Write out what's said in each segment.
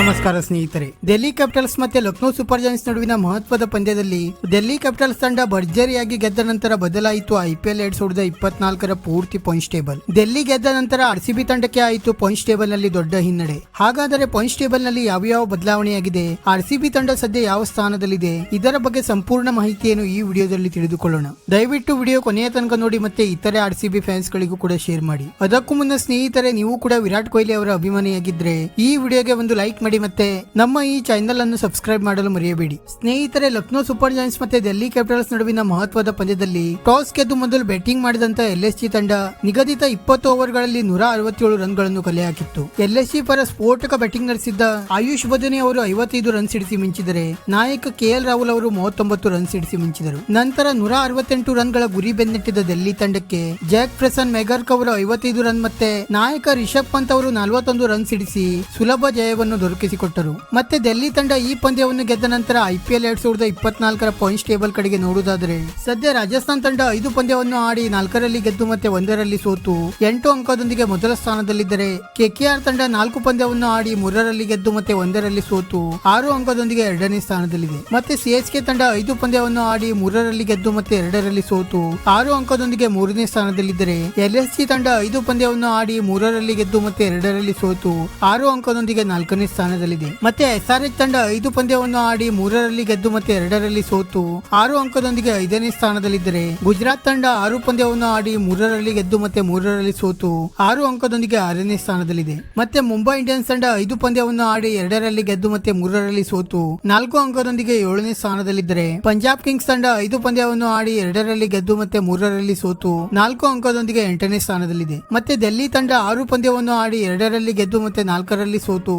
ನಮಸ್ಕಾರ ಸ್ನೇಹಿತರೆ. ಡೆಲ್ಲಿ ಕ್ಯಾಪಿಟಲ್ಸ್ ಮತ್ತೆ ಲಕ್ನೋ ಸೂಪರ್ ಜಾಯಿನ್ಸ್ ನಡುವಿನ ಮಹತ್ವದ ಪಂದ್ಯದಲ್ಲಿ ಡೆಲ್ಲಿ ಕ್ಯಾಪಿಟಲ್ಸ್ ತಂಡ ಭರ್ಜರಿಯಾಗಿ ಗೆದ್ದ ನಂತರ ಬದಲಾಯಿತು ಐಪಿಎಲ್ ಎರಡ್ ಸಾವಿರದ ಇಪ್ಪತ್ನಾಲ್ಕರ ಪೂರ್ತಿ ಪಾಯಿಂಟ್ಸ್ ಟೇಬಲ್ ಡೆಲ್ಲಿ ಗೆದ್ದ ನಂತರ ಆರ್ಸಿಬಿ ತಂಡಕ್ಕೆ ಆಯಿತು ಪಾಯಿಂಟ್ಸ್ ಟೇಬಲ್ನಲ್ಲಿ ದೊಡ್ಡ ಹಿನ್ನಡೆ. ಹಾಗಾದರೆ ಪಾಯಿಂಟ್ಸ್ ಟೇಬಲ್ನಲ್ಲಿ ಯಾವ ಯಾವ ಬದಲಾವಣೆಯಾಗಿದೆ? ಆರ್ಸಿಬಿ ತಂಡ ಸದ್ಯ ಯಾವ ಸ್ಥಾನದಲ್ಲಿದೆ? ಇದರ ಬಗ್ಗೆ ಸಂಪೂರ್ಣ ಮಾಹಿತಿಯನ್ನು ಈ ವಿಡಿಯೋದಲ್ಲಿ ತಿಳಿದುಕೊಳ್ಳೋಣ. ದಯವಿಟ್ಟು ವಿಡಿಯೋ ಕೊನೆಯ ತನಕ ನೋಡಿ ಮತ್ತೆ ಇತರೆ ಆರ್ಸಿಬಿ ಫ್ಯಾನ್ಸ್ ಗಳಿಗೂ ಕೂಡ ಶೇರ್ ಮಾಡಿ. ಅದಕ್ಕೂ ಮುನ್ನ ಸ್ನೇಹಿತರೆ, ನೀವು ಕೂಡ ವಿರಾಟ್ ಕೊಹ್ಲಿ ಅವರ ಅಭಿಮಾನಿಯಾಗಿದ್ರೆ ಈ ವಿಡಿಯೋಗೆ ಒಂದು ಲೈಕ್ ಮಾಡಿ. ಮತ್ತೆ ನಮ್ಮ ಈ ಚಾನೆಲ್ ಅನ್ನು ಸಬ್ಸ್ಕ್ರೈಬ್ ಮಾಡಲು ಮರೆಯಬೇಡಿ. ಸ್ನೇಹಿತರೆ, ಲಕ್ನೋ ಸೂಪರ್ ಜಾಯಿಂಟ್ಸ್ ಮತ್ತೆ ಡೆಲ್ಲಿ ಕ್ಯಾಪಿಟಲ್ಸ್ ನಡುವಿನ ಮಹತ್ವದ ಪಂದ್ಯದಲ್ಲಿ ಟಾಸ್ ಗೆದ್ದು ಮೊದಲು ಬ್ಯಾಟಿಂಗ್ ಮಾಡಿದಂತ ಎಲ್ಎಸ್ಜಿ ತಂಡ ನಿಗದಿತ ಇಪ್ಪತ್ತು ಓವರ್ಗಳಲ್ಲಿ ನೂರ ಅರವತ್ತೇಳು ರನ್ಗಳನ್ನು ಕಲೆ ಹಾಕಿತ್ತು. ಎಲ್ ಎಸ್ ಜಿ ಪರ ಸ್ಫೋಟಕ ಬ್ಯಾಟಿಂಗ್ ನಡೆಸಿದ್ದ ಆಯುಷ್ ಬದನೆ ಅವರು ಐವತ್ತೈದು ರನ್ ಸಿಡಿಸಿ ಮಿಂಚಿದರೆ, ನಾಯಕ ಕೆ ಎಲ್ ರಾಹುಲ್ ಅವರು ಮೂವತ್ತೊಂಬತ್ತು ರನ್ ಸಿಡಿಸಿ ಮಿಂಚಿದರು. ನಂತರ ನೂರ ಅರವತ್ತೆಂಟು ರನ್ಗಳ ಗುರಿ ಬೆನ್ನಟ್ಟಿದ್ದ ಡೆಲ್ಲಿ ತಂಡಕ್ಕೆ ಜಾಕ್ ಪ್ರಸನ್ ಮೆಗರ್ಕ್ ಅವರು ಐವತ್ತೈದು ರನ್ ಮತ್ತೆ ನಾಯಕ ರಿಷಬ್ ಪಂತ್ ಅವರು ನಲವತ್ತೊಂದು ರನ್ ಸಿಡಿಸಿ ಸುಲಭ ಜಯವನ್ನು ದೊರಕಿಸಿಕೊಟ್ಟರು ಮತ್ತೆ ಡೆಲ್ಲಿ ತಂಡ ಈ ಪಂದ್ಯವನ್ನು ಗೆದ್ದ ನಂತರ ಐಪಿಎಲ್ ಎರಡ್ ಸಾವಿರದ ಇಪ್ಪತ್ನಾಲ್ಕರ ಪಾಯಿಂಟ್ಸ್ ಟೇಬಲ್ ಕಡೆಗೆ ನೋಡುವುದಾದರೆ, ಸದ್ಯ ರಾಜಸ್ಥಾನ್ ತಂಡ ಐದು ಪಂದ್ಯವನ್ನು ಆಡಿ ನಾಲ್ಕರಲ್ಲಿ ಗೆದ್ದು ಮತ್ತೆ ಒಂದರಲ್ಲಿ ಸೋತು ಎಂಟು ಅಂಕದೊಂದಿಗೆ ಮೊದಲ ಸ್ಥಾನದಲ್ಲಿದ್ದರೆ ಕೆಕೆಆರ್ ತಂಡ ನಾಲ್ಕು ಪಂದ್ಯವನ್ನು ಆಡಿ ಮೂರರಲ್ಲಿ ಗೆದ್ದು ಮತ್ತೆ ಒಂದರಲ್ಲಿ ಸೋತು ಆರು ಅಂಕದೊಂದಿಗೆ ಎರಡನೇ ಸ್ಥಾನದಲ್ಲಿದೆ. ಮತ್ತೆ ಸಿಎಸ್ಕೆ ತಂಡ ಐದು ಪಂದ್ಯವನ್ನು ಆಡಿ ಮೂರರಲ್ಲಿ ಗೆದ್ದು ಮತ್ತೆ ಎರಡರಲ್ಲಿ ಸೋತು ಆರು ಅಂಕದೊಂದಿಗೆ ಮೂರನೇ ಸ್ಥಾನದಲ್ಲಿದ್ದರೆ ಎಲ್ಎಸ್ಸಿ ತಂಡ ಐದು ಪಂದ್ಯವನ್ನು ಆಡಿ ಮೂರರಲ್ಲಿ ಗೆದ್ದು ಮತ್ತೆ ಎರಡರಲ್ಲಿ ಸೋತು ಆರು ಅಂಕದೊಂದಿಗೆ ನಾಲ್ಕನೇ ಸ್ಥಾನದಲ್ಲಿದೆ. ಮತ್ತೆ ಎಚ್ ತಂಡ ಐದು ಪಂದ್ಯವನ್ನು ಆಡಿ ಮೂರರಲ್ಲಿ ಗೆದ್ದು ಮತ್ತೆ ಎರಡರಲ್ಲಿ ಸೋತು ಆರು ಅಂಕದೊಂದಿಗೆ ಐದನೇ ಸ್ಥಾನದಲ್ಲಿದ್ದರೆ ಗುಜರಾತ್ ತಂಡ ಆರು ಪಂದ್ಯವನ್ನು ಆಡಿ ಮೂರರಲ್ಲಿ ಗೆದ್ದು ಮತ್ತೆ ಮೂರರಲ್ಲಿ ಸೋತು ಆರು ಅಂಕದೊಂದಿಗೆ ಆರನೇ ಸ್ಥಾನದಲ್ಲಿದೆ. ಮತ್ತೆ ಮುಂಬೈ ಇಂಡಿಯನ್ಸ್ ತಂಡ ಐದು ಪಂದ್ಯವನ್ನು ಆಡಿ ಎರಡರಲ್ಲಿ ಗೆದ್ದು ಮತ್ತೆ ಮೂರರಲ್ಲಿ ಸೋತು ನಾಲ್ಕು ಅಂಕದೊಂದಿಗೆ ಏಳನೇ ಸ್ಥಾನದಲ್ಲಿದ್ದರೆ ಪಂಜಾಬ್ ಕಿಂಗ್ಸ್ ತಂಡ ಐದು ಪಂದ್ಯವನ್ನು ಆಡಿ ಎರಡರಲ್ಲಿ ಗೆದ್ದು ಮತ್ತೆ ಮೂರರಲ್ಲಿ ಸೋತು ನಾಲ್ಕು ಅಂಕದೊಂದಿಗೆ ಎಂಟನೇ ಸ್ಥಾನದಲ್ಲಿದೆ. ಮತ್ತೆ ಡೆಲ್ಲಿ ತಂಡ ಆರು ಪಂದ್ಯವನ್ನು ಆಡಿ ಎರಡರಲ್ಲಿ ಗೆದ್ದು ಮತ್ತೆ ನಾಲ್ಕರಲ್ಲಿ ಸೋತು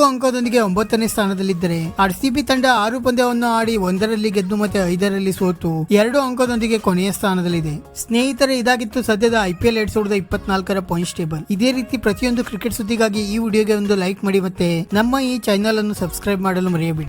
ನಾಲ್ಕು ಅಂಕದೊಂದಿಗೆ ಒಂಬತ್ತನೇ ಸ್ಥಾನದಲ್ಲಿದ್ದರೆ ಆರ್ಸಿಬಿ ತಂಡ ಆರು ಪಂದ್ಯವನ್ನು ಆಡಿ ಒಂದರಲ್ಲಿ ಗೆದ್ದು ಮತ್ತೆ ಐದರಲ್ಲಿ ಸೋತು ಎರಡು ಅಂಕದೊಂದಿಗೆ ಕೊನೆಯ ಸ್ಥಾನದಲ್ಲಿದೆ. ಸ್ನೇಹಿತರೆ, ಇದಾಗಿತ್ತು ಸದ್ಯದ ಐಪಿಎಲ್ ಎರಡ್ ಸಾವಿರದ ಇಪ್ಪತ್ನಾಲ್ಕರ ಪಾಯಿಂಟ್ಸ್ ಟೇಬಲ್ ಇದೇ ರೀತಿ ಪ್ರತಿಯೊಂದು ಕ್ರಿಕೆಟ್ ಸುದ್ದಿಗಾಗಿ ಈ ವಿಡಿಯೋಗೆ ಒಂದು ಲೈಕ್ ಮಾಡಿ ಮತ್ತೆ ನಮ್ಮ ಈ ಚಾನೆಲ್ ಅನ್ನು ಸಬ್ಸ್ಕ್ರೈಬ್ ಮಾಡಲು ಮರೆಯಬೇಡಿ.